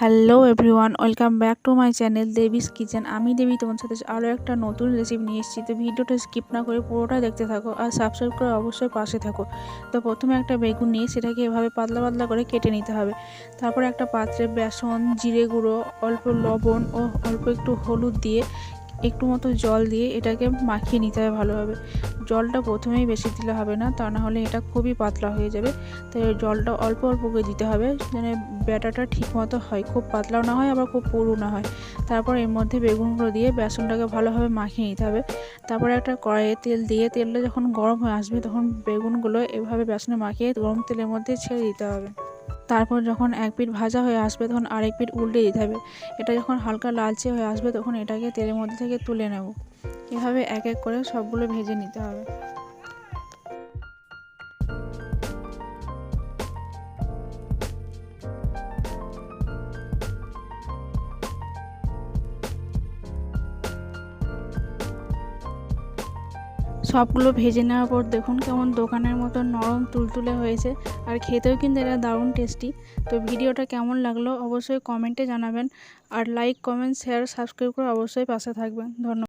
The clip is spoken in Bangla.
Hello everyone, welcome back to my channel Debi's kitchen. আমি দেবী তোমার সাথে আরও একটা নতুন রেসিপি নিয়ে এসেছি। তো ভিডিওটা স্কিপ না করে পুরোটা দেখতে থাকো আর সাবস্ক্রাইব করে অবশ্যই পাশে থাকো। তো প্রথমে একটা বেগুন নিয়ে সেটাকে এভাবে পাতলা পাতলা করে কেটে নিতে হবে। তারপর একটা পাত্রে বেসন, জিরে গুঁড়ো, অল্প লবণ ও অল্প একটু হলুদ দিয়ে একটু মতো জল দিয়ে এটাকে মাখিয়ে নিতে হবে ভালোভাবে। জলটা প্রথমেই বেশি দিলে হবে না, তা না হলে এটা খুবই পাতলা হয়ে যাবে। তাই জলটা অল্প অল্প করে দিতে হবে যেন ব্যাটাটা ঠিক মতো হয়। খুব পাতলাও না হয়, আবার খুব পুরু না হয়। তারপর এর মধ্যে বেগুনগুলো দিয়ে বেসনটাকে ভালোভাবে মাখিয়ে নিতে হবে। তারপরে একটা কড়াইয়ে তেল দিয়ে, তেলটা যখন গরম হয়ে আসবে তখন বেগুনগুলো এভাবে বেসনে মাখিয়ে গরম তেলের মধ্যে ছেড়ে দিতে হবে। তারপর যখন এক পিঠ ভাজা হয়ে আসবে, তখন আরেক পিঠ উল্টে দিতে হবে। এটা যখন হালকা লালচে হয়ে আসবে, তখন এটাকে তেলের মধ্যে থেকে তুলে নেব। এভাবে এক এক করে সবগুলো ভেজে নিতে হবে। সবগুলো ভেজে নেওয়ার পর দেখুন কেমন দোকানের মতো নরম তুলতুলে হয়েছে। আর খেতেও কিন্তু এটা দারুণ টেস্টি তো ভিডিওটা কেমন লাগল অবশ্যই কমেন্টে জানাবেন। আর লাইক কমেন্ট শেয়ার সাবস্ক্রাইব করে অবশ্যই পাশে থাকবেন। ধন্যবাদ।